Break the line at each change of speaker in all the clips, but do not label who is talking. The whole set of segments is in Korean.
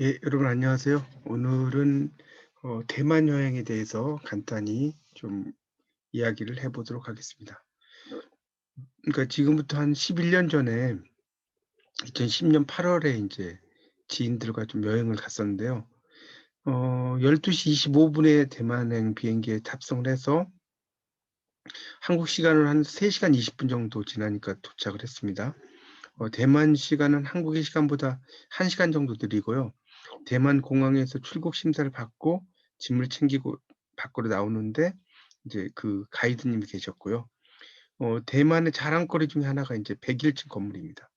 네, 여러분 안녕하세요. 오늘은 어, 대만 여행에 대해서 간단히 좀 이야기를 해보도록 하겠습니다. 그러니까 지금부터 한 11년 전에 2010년 8월에 이제 지인들과 좀 여행을 갔었는데요. 어, 12시 25분에 대만행 비행기에 탑승을 해서 한국 시간으로 한 3시간 20분 정도 지나니까 도착을 했습니다. 어, 대만 시간은 한국의 시간보다 1시간 정도 느리고요. 대만 공항에서 출국 심사를 받고 짐을 챙기고 밖으로 나오는데 이제 그 가이드님이 계셨고요. 어, 대만의 자랑거리 중에 하나가 이제 101층 건물입니다.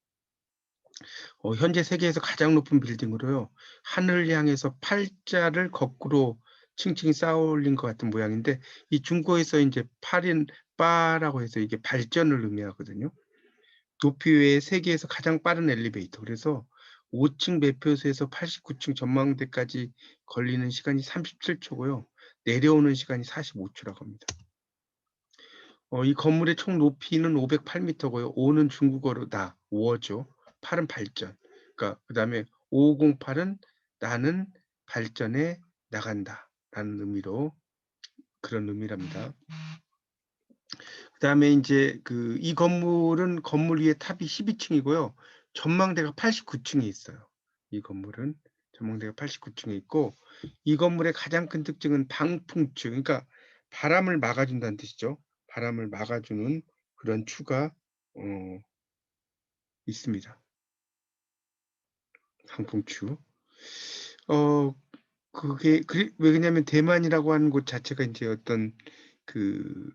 어, 현재 세계에서 가장 높은 빌딩으로요. 하늘을 향해서 팔자를 거꾸로 층층이 쌓아 올린 것 같은 모양인데 이 중국에서 이제 팔인 바라고 해서 이게 발전을 의미하거든요. 높이 외에 세계에서 가장 빠른 엘리베이터. 그래서 5층 매표소에서 89층 전망대까지 걸리는 시간이 37초고요. 내려오는 시간이 45초라고 합니다. 어, 이 건물의 총 높이는 508m고요. 5는 중국어로 나, 워죠. 8은 발전. 그러니까 그 다음에 558은 나는 발전에 나간다 라는 의미로 그런 의미랍니다. 그다음에 이제 그 이 건물은 건물 위에 탑이 12층이고요. 전망대가 89층에 있어요. 이 건물은 전망대가 89층에 있고 이 건물의 가장 큰 특징은 방풍추, 그러니까 바람을 막아준다는 뜻이죠. 바람을 막아주는 그런 추가 어, 있습니다. 방풍추. 어 그게 왜냐하면 대만이라고 하는 곳 자체가 이제 어떤 그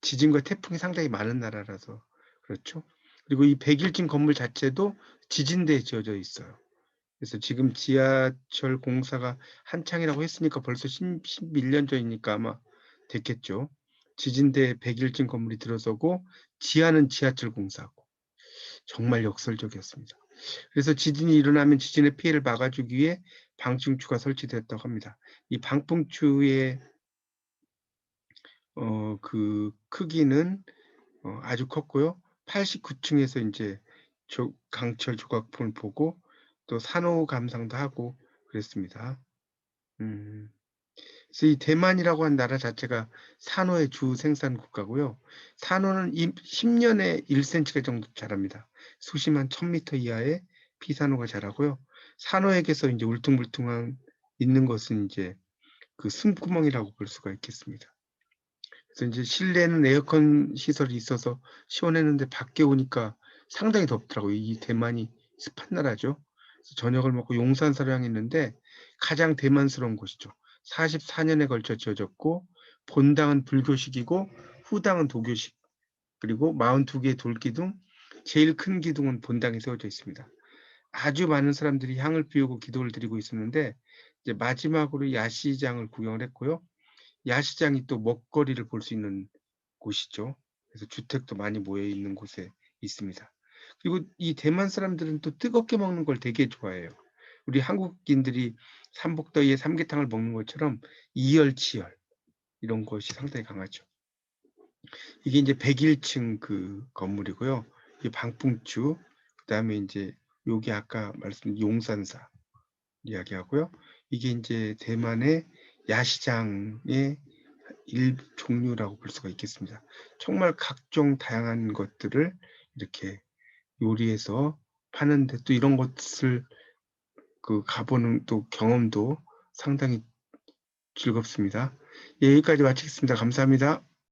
지진과 태풍이 상당히 많은 나라라서 그렇죠. 그리고 이 101층 건물 자체도 지진대에 지어져 있어요. 그래서 지금 지하철 공사가 한창이라고 했으니까 벌써 10, 11년 전이니까 아마 됐겠죠. 지진대 101층 건물이 들어서고 지하는 지하철 공사고 정말 역설적이었습니다. 그래서 지진이 일어나면 지진의 피해를 막아주기 위해 방충추가 설치되었다고 합니다. 이 방풍추의 어, 그 크기는 어, 아주 컸고요. 89층에서 이제 조, 강철 조각품을 보고 또 산호 감상도 하고 그랬습니다. 음. 그래서 이 대만이라고 한 나라 자체가 산호의 주 생산 국가고요. 산호는 10년에 1cm 정도 자랍니다. 수심 한 1000m 이하의 피산호가 자라고요. 산호에게서 이제 울퉁불퉁한 있는 것은 이제 그 숨구멍이라고 볼 수가 있겠습니다. 그래서 이제 실내는 에어컨 시설이 있어서 시원했는데 밖에 오니까 상당히 덥더라고요. 이 대만이 습한 나라죠. 저녁을 먹고 용산사를 향했는데 가장 대만스러운 곳이죠. 44년에 걸쳐 지어졌고 본당은 불교식이고 후당은 도교식 그리고 42개의 돌기둥 제일 큰 기둥은 본당에 세워져 있습니다. 아주 많은 사람들이 향을 피우고 기도를 드리고 있었는데 이제 마지막으로 야시장을 구경을 했고요. 야시장이 또 먹거리를 볼 수 있는 곳이죠. 그래서 주택도 많이 모여 있는 곳에 있습니다. 그리고 이 대만 사람들은 또 뜨겁게 먹는 걸 되게 좋아해요. 우리 한국인들이 삼복더위에 삼계탕을 먹는 것처럼 이열치열 이런 것이 상당히 강하죠. 이게 이제 101층 그 건물이고요. 이 방풍추, 그 다음에 이제 여기 아까 말씀 용산사 이야기하고요. 이게 이제 대만의 야시장의 일 종류라고 볼 수가 있겠습니다. 정말 각종 다양한 것들을 이렇게 요리해서 파는데 또 이런 것을 그 가보는 또 경험도 상당히 즐겁습니다. 예, 여기까지 마치겠습니다. 감사합니다.